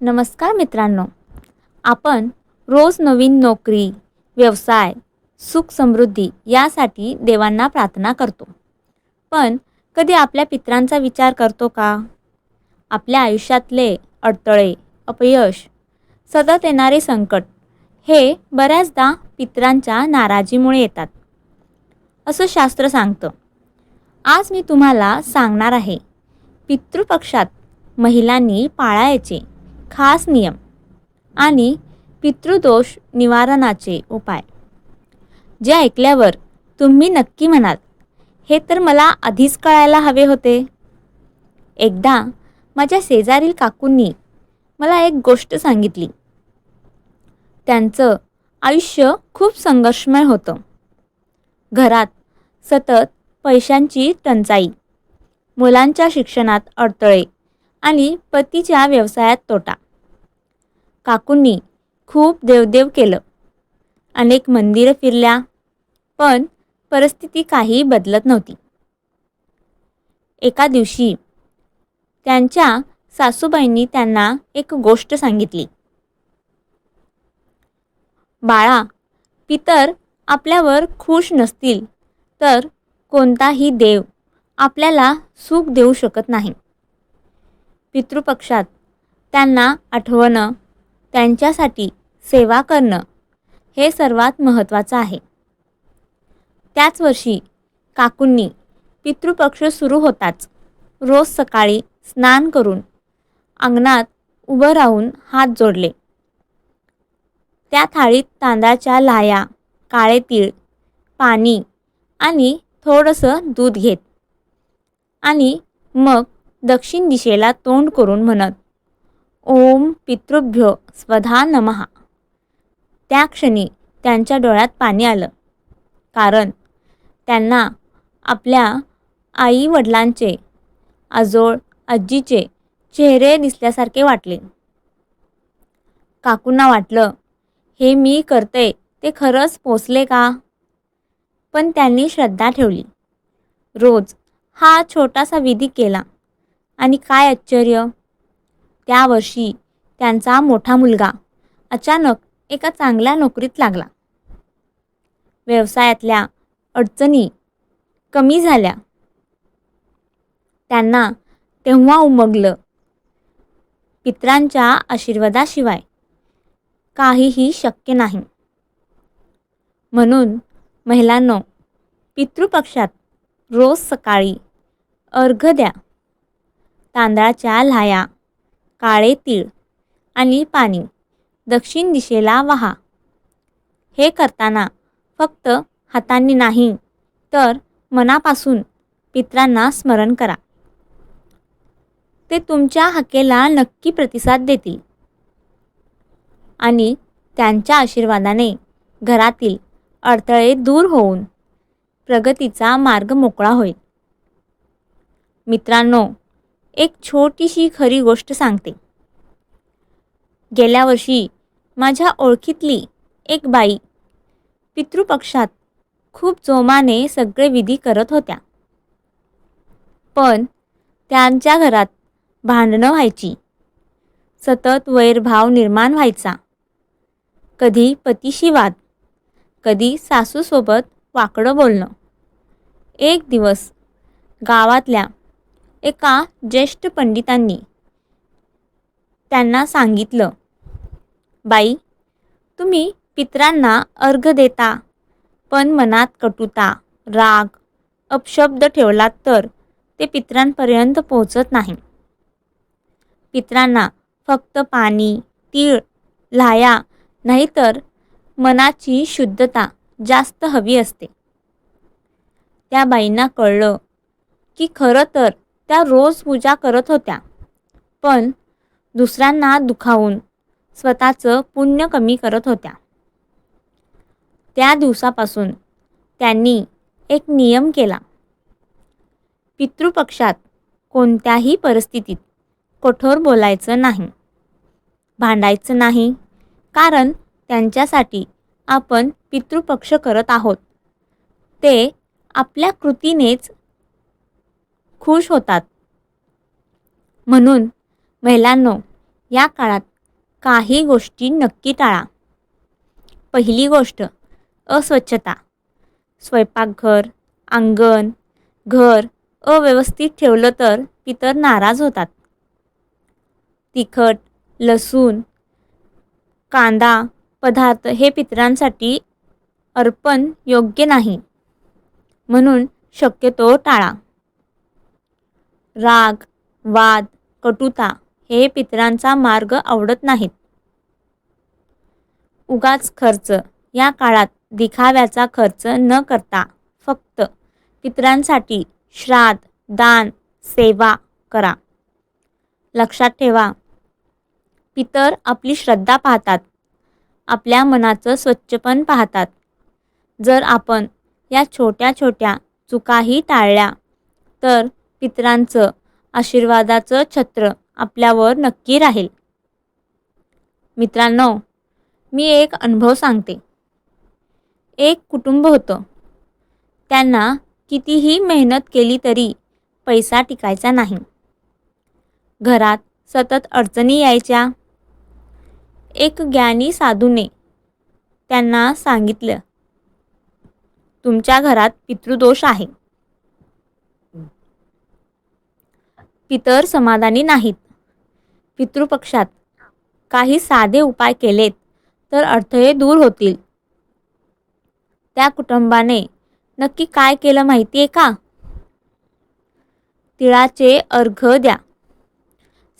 नमस्कार मित्रांनो. आपण रोज नवीन नोकरी व्यवसाय सुख समृद्धी यासाठी देवांना प्रार्थना करतो. पण कधी आपल्या पित्रांचा विचार करतो का? आपल्या आयुष्यातले अडथळे अपयश सतत येणारे संकट हे बऱ्याचदा पित्रांच्या नाराजीमुळे येतात. असं शास्त्र सांगतं. आज मी तुम्हाला सांगणार आहे पितृपक्षात महिलांनी पाळायचे खास नियम आणि पितृदोष निवारणाचे उपाय. जे ऐकल्यावर तुम्ही नक्की म्हणाल हे तर मला आधीच कळायला हवे होते. एकदा माझ्या शेजारील काकूंनी मला एक गोष्ट सांगितली. त्यांचं आयुष्य खूप संघर्षमय होतं. घरात सतत पैशांची टंचाई मुलांच्या शिक्षणात अडथळे आणि पतीच्या व्यवसायात तोटा. काकूंनी खूप देवदेव केलं. अनेक मंदिरं फिरल्या पण परिस्थिती काही बदलत नव्हती. एका दिवशी त्यांच्या सासूबाईंनी त्यांना एक गोष्ट सांगितली. बाळा पितर आपल्यावर खुश नसतील तर कोणताही देव आपल्याला सुख देऊ शकत नाही. पितृपक्षात. त्यांना आठवणं त्यांच्यासाठी सेवा करणं हे सर्वात महत्त्वाचं आहे. त्याच वर्षी काकूंनी पितृपक्ष सुरू होताच रोज सकाळी स्नान करून अंगणात उभं राहून हात जोडले. त्या थाळीत तांदळाच्या लाया काळे तीळ पाणी आणि थोडंसं दूध घेत आणि मग दक्षिण दिशेला तोंड करून म्हणत ओम पितृभ्यो स्वधा नमहा त्या क्षणी त्यांच्या डोळ्यात पाणी आलं कारण त्यांना आपल्या आई वडिलांचे आजोळ आजीचे चेहरे दिसल्यासारखे वाटले. काकूंना वाटलं हे मी करते ते खरंच पोचले का? पण त्यांनी श्रद्धा ठेवली. रोज हा छोटासा विधी केला. आणि काय आश्चर्य? त्या वर्षी त्यांचा मोठा मुलगा अचानक एका चांगल्या नोकरीत लागला. व्यवसायातल्या अडचणी कमी झाल्या. त्यांना तेव्हा उमगलं पित्रांच्या आशीर्वादाशिवाय काहीही शक्य नाही. म्हणून महिलांनो पितृपक्षात रोज सकाळी अर्घ द्या. तांदळाच्या लाया काळे तीळ आणि पाणी. दक्षिण दिशेला वाहा. हे करताना फक्त हातांनी नाही तर मनापासून पित्रांना स्मरण करा. ते तुमच्या हाकेला नक्की प्रतिसाद देतील. आणि त्यांच्या आशीर्वादाने घरातील अडथळे दूर होऊन प्रगतीचा मार्ग मोकळा होईल. मित्रांनो एक छोटीशी खरी गोष्ट सांगते. गेल्या वर्षी माझ्या ओळखीतली एक बाई पितृपक्षात खूप जोमाने सगळे विधी करत होत्या. पण त्यांच्या घरात भांडणं व्हायची. सतत वैरभाव निर्माण व्हायचा. कधी पतीशी वाद कधी सासूसोबत वाकडं बोलणं. एक दिवस गावातल्या एका ज्येष्ठ पंडितांनी त्यांना सांगितलं बाई तुम्ही पित्रांना अर्घ देता पण मनात कटुता राग अपशब्द ठेवलात तर ते पित्रांपर्यंत पोहोचत नाही. पित्रांना फक्त पाणी तीळ लाया नाहीतर मनाची शुद्धता जास्त हवी असते. त्या बाईंना कळलं की खरं तर त्या रोज पूजा करत होत्या. पण दुसऱ्यांना दुखावून स्वतःचं पुण्य कमी करत होत्या. त्या दिवसापासून त्यांनी एक नियम केला. पितृपक्षात कोणत्याही परिस्थितीत कठोर बोलायचं नाही. भांडायचं नाही. कारण त्यांच्यासाठी आपण पितृपक्ष करत आहोत. ते आपल्या कृतीनेच खुश होतात. म्हणून महिलांनो या काळात काही गोष्टी नक्की टाळा. पहिली गोष्ट अस्वच्छता. स्वयंपाकघर अंगण घर अव्यवस्थित ठेवलं तर पितर नाराज होतात. तिखट लसूण कांदा पदार्थ हे पितरांसाठी अर्पण योग्य नाही. म्हणून शक्यतो टाळा. राग वाद कटुता हे पितरांचा मार्ग आवडत नाहीत. उगाच खर्च. या काळात दिखाव्याचा खर्च न करता फक्त पितरांसाठी श्राद्ध दान सेवा करा. लक्षात ठेवा पितर आपली श्रद्धा पाहतात. आपल्या मनाचं स्वच्छपण पाहतात. जर आपण या छोट्या छोट्या चुकाही टाळल्या तर पितरांचं आशीर्वादाचं छत्र आपल्यावर नक्की राहील. मित्रांनो मी एक अनुभव सांगते. एक कुटुंब होतं. त्यांना कितीही मेहनत केली तरी पैसा टिकायचा नाही. घरात सतत अडचणी यायच्या. एक ज्ञानी साधूने त्यांना सांगितलं तुमच्या घरात पितृदोष आहे. पितर समाधानी नाहीत. पितृपक्षात काही साधे उपाय केलेत तर अडथळे दूर होतील. त्या कुटुंबाने नक्की काय केलं माहिती आहे का? तिळाचे अर्घ द्या.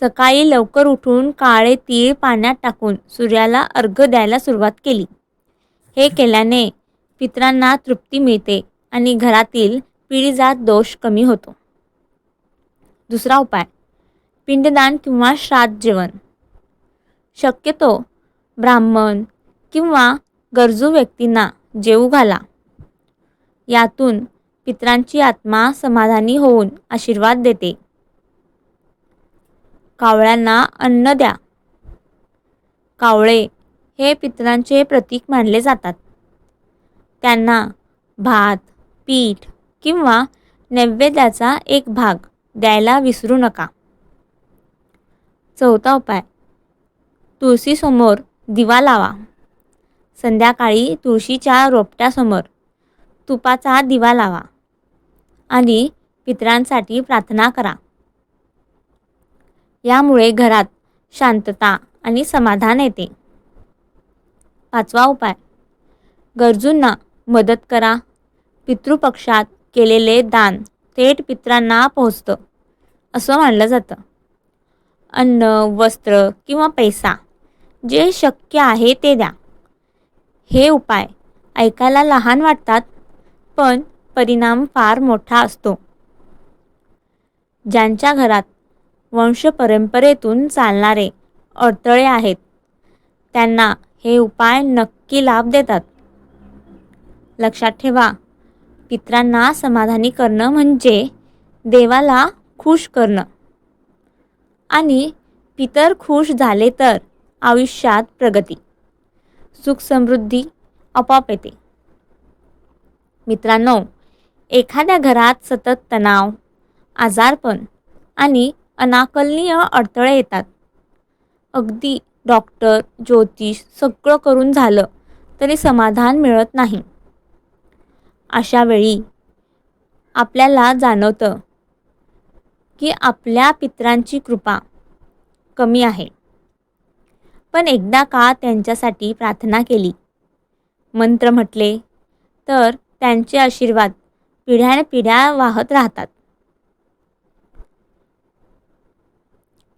सकाळी लवकर उठून काळे तीळ पाण्यात टाकून सूर्याला अर्घ द्यायला सुरुवात केली. हे केल्याने पितरांना तृप्ती मिळते आणि घरातील पिढीजात दोष कमी होतो. दुसरा उपाय. पिंडदान किंवा श्राद्ध जेवण. शक्यतो ब्राह्मण किंवा गरजू व्यक्तींना जेवू घाला. यातून पितरांची आत्मा समाधानी होऊन आशीर्वाद देते. कावळ्यांना अन्न द्या. कावळे हे पितरांचे प्रतीक मानले जातात. त्यांना भात पीठ किंवा नैवेद्याचा एक भाग द्यायला विसरू नका. चौथा उपाय. तुळशीसमोर दिवा लावा. संध्याकाळी तुळशीच्या रोपट्यासमोर तुपाचा दिवा लावा आणि पितरांसाठी प्रार्थना करा. यामुळे घरात शांतता आणि समाधान येते. पाचवा उपाय. गरजूंना मदत करा. पितृपक्षात केलेले दान थेट पित्रांना पोहोचतं. असं मानलं जातं. अन्न वस्त्र किंवा पैसा जे शक्य आहे ते द्या. हे उपाय ऐकायला लहान वाटतात पण परिणाम फार मोठा असतो. ज्यांच्या घरात वंशपरंपरेतून चालणारे अडथळे आहेत त्यांना हे उपाय नक्की लाभ देतात. लक्षात ठेवा पित्रांना समाधानी करणं म्हणजे देवाला खुश करणं. आणि पितर खुश झाले तर आयुष्यात प्रगती. सुख समृद्धी आपोआप येते. मित्रांनो एखाद्या घरात सतत तणाव आजारपण आणि अनाकलनीय अडथळे येतात. अगदी डॉक्टर ज्योतिष सगळं करून झालं तरी समाधान मिळत नाही. अशा वेळी आपल्याला जाणवतं की आपल्या पित्रांची कृपा कमी आहे. पण एकदा का त्यांच्यासाठी प्रार्थना केली मंत्र म्हटले तर त्यांचे आशीर्वाद पिढ्यानपिढ्या वाहत राहतात.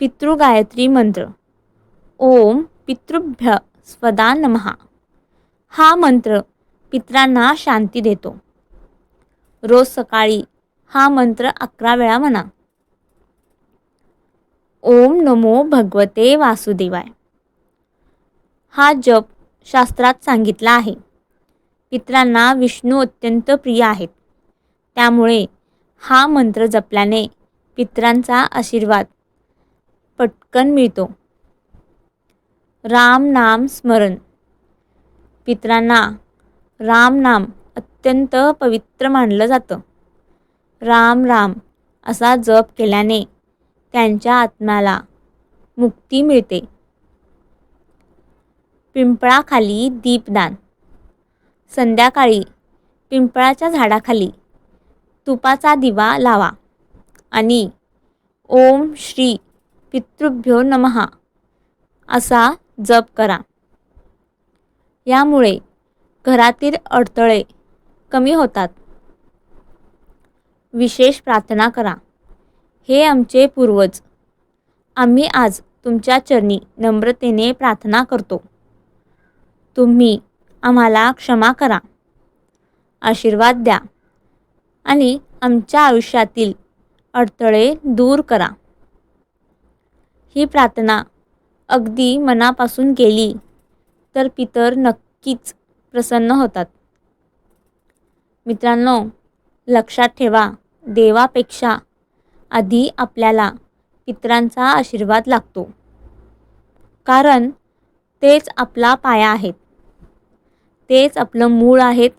पितृगायत्री मंत्र ओम पितृभ्य स्वदा नमहा हा मंत्र पित्रांना शांती देतो. रोज सकाळी हा मंत्र अकरा वेळा म्हणा. ओम नमो भगवते वासुदेवाय. हा जप शास्त्रात सांगितला आहे. पित्रांना विष्णू अत्यंत प्रिय आहेत. त्यामुळे हा मंत्र जपल्याने पित्रांचा आशीर्वाद पटकन मिळतो. राम नाम स्मरण. पित्रांना राम नाम अत्यंत पवित्र मानलं जातं. राम राम असा जप केल्याने त्यांच्या आत्म्याला मुक्ती मिळते. पिंपळाखाली दीपदान. संध्याकाळी पिंपळाच्या झाडाखाली तुपाचा दिवा लावा आणि ओम श्री पितृभ्यो नमहा असा जप करा. यामुळे घरातील अडथळे कमी होतात. विशेष प्रार्थना करा. हे आमचे पूर्वज. आम्ही आज तुमच्या चरणी नम्रतेने प्रार्थना करतो. तुम्ही आम्हाला क्षमा करा. आशीर्वाद द्या आणि आमच्या आयुष्यातील अडथळे दूर करा. ही प्रार्थना अगदी मनापासून केली तर पितर नक्कीच प्रसन्न होतात. मित्रांनो लक्षात ठेवा देवापेक्षा आधी आपल्याला पितरांचा आशीर्वाद लागतो. कारण तेच आपला पाया आहेत. तेच आपलं मूळ आहेत.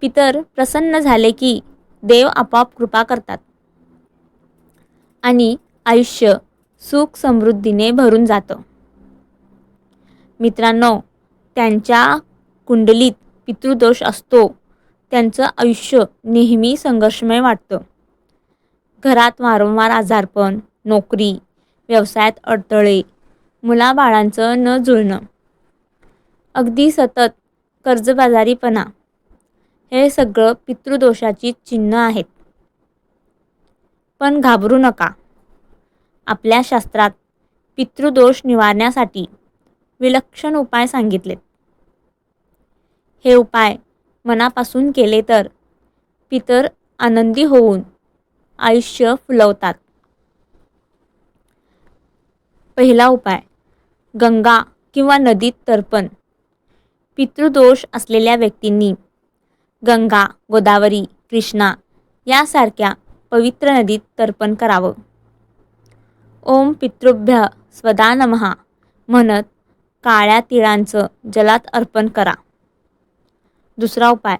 पितर प्रसन्न झाले की देव आपोआप कृपा करतात. आणि आयुष्य सुख समृद्धीने भरून जातं. मित्रांनो त्यांच्या कुंडलीत पितृदोष असतो. त्यांचं आयुष्य नेहमी संघर्षमय वाटतं. घरात वारंवार आजारपण नोकरी व्यवसायात अडथळे मुलाबाळांचं न जुळणं. अगदी सतत कर्जबाजारीपणा हे सगळं पितृदोषाची चिन्ह आहेत. पण घाबरू नका. आपल्या शास्त्रात पितृदोष निवारण्यासाठी विलक्षण उपाय सांगितलेत. हे उपाय मनापासून केले तर. पितर आनंदी होऊन आयुष्य फुलवतात. पहिला उपाय गंगा किंवा नदीत तर्पण. पितृदोष असलेल्या व्यक्तींनी गंगा गोदावरी कृष्णा यासारख्या पवित्र नदीत तर्पण करावं. ओम पितृभ्य स्वदा नमहा म्हणत काळ्या तिळांचं जलात अर्पण करा. दुसरा उपाय.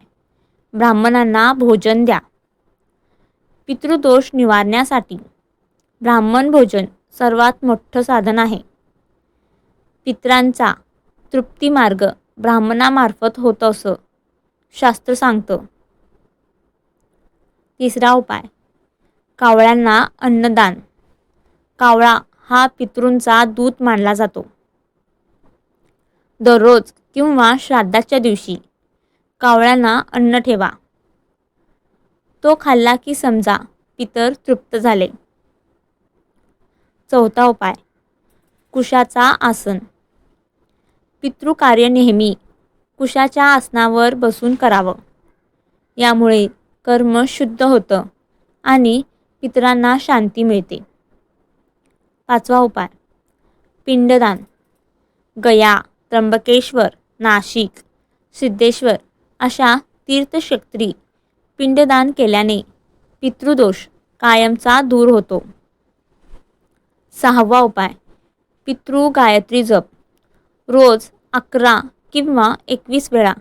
ब्राह्मणांना भोजन द्या. पितृदोष निवारण्यासाठी ब्राह्मण भोजन सर्वात मोठं साधन आहे. पित्रांचा तृप्ती मार्ग ब्राह्मणामार्फत होत असं शास्त्र सांगतं. तिसरा उपाय. कावळ्यांना अन्नदान. कावळा हा पितृंचा दूत मानला जातो. दररोज किंवा श्राद्धाच्या दिवशी कावळ्यांना अन्न ठेवा. तो खाल्ला की समजा पितर तृप्त झाले. चौथा उपाय. कुशाचा आसन. पितृकार्य नेहमी कुशाच्या आसनावर बसून करावं. यामुळे कर्म शुद्ध होतं आणि पितरांना शांती मिळते. पाचवा उपाय. पिंडदान. गया त्र्यंबकेश्वर नाशिक सिद्धेश्वर अशा तीर्थक्षेत्री पिंडदान केल्याने पितृदोष कायमचा दूर होतो. सहावा उपाय पितृ गायत्री जप. रोज अकरा किंवा एकवीस वेळा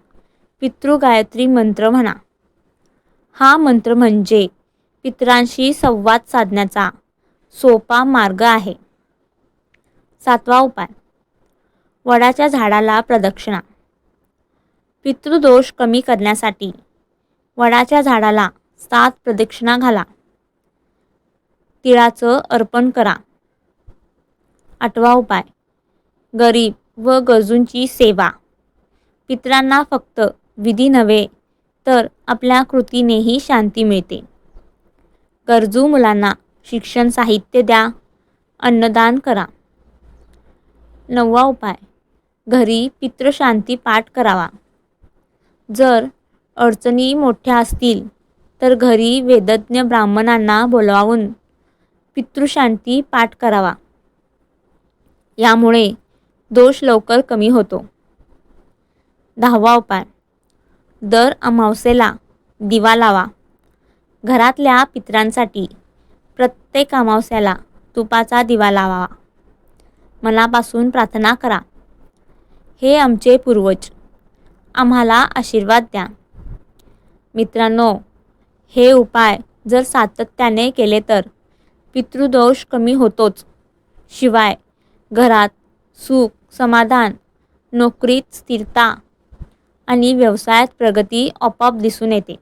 पितृ गायत्री मंत्र म्हणा. हा मंत्र म्हणजे पितरांशी संवाद साधण्याचा सोपा मार्ग आहे. सातवा उपाय वडाच्या झाडाला प्रदक्षिणा. पितृदोष कमी करण्यासाठी वडाच्या झाडाला सात प्रदक्षिणा घाला. तिळाचं अर्पण करा. आठवा उपाय. गरीब व गरजूंची सेवा. पितरांना फक्त विधी नव्हे तर आपल्या कृतीनेही शांती मिळते. गरजू मुलांना शिक्षण साहित्य द्या अन्नदान करा. नववा उपाय. घरी पितृशांती पाठ करावा. जर अडचणी मोठ्या असतील तर घरी वेदज्ञ ब्राह्मणांना बोलावून पितृशांती पाठ करावा. यामुळे दोष लवकर कमी होतो. दहावा उपाय. दर अमावस्येला दिवा लावा. घरातल्या पितरांसाठी प्रत्येक अमावस्याला तुपाचा दिवा लावावा मनापासून प्रार्थना करा. हे आमचे पूर्वज. आम्हाला आशीर्वाद द्या. मित्रांनो हे उपाय जर सातत्याने केले तर पितृदोष कमी होतोच. शिवाय घरात सुख समाधान नोकरीत स्थिरता आणि व्यवसायात प्रगती आपोआप दिसून येते.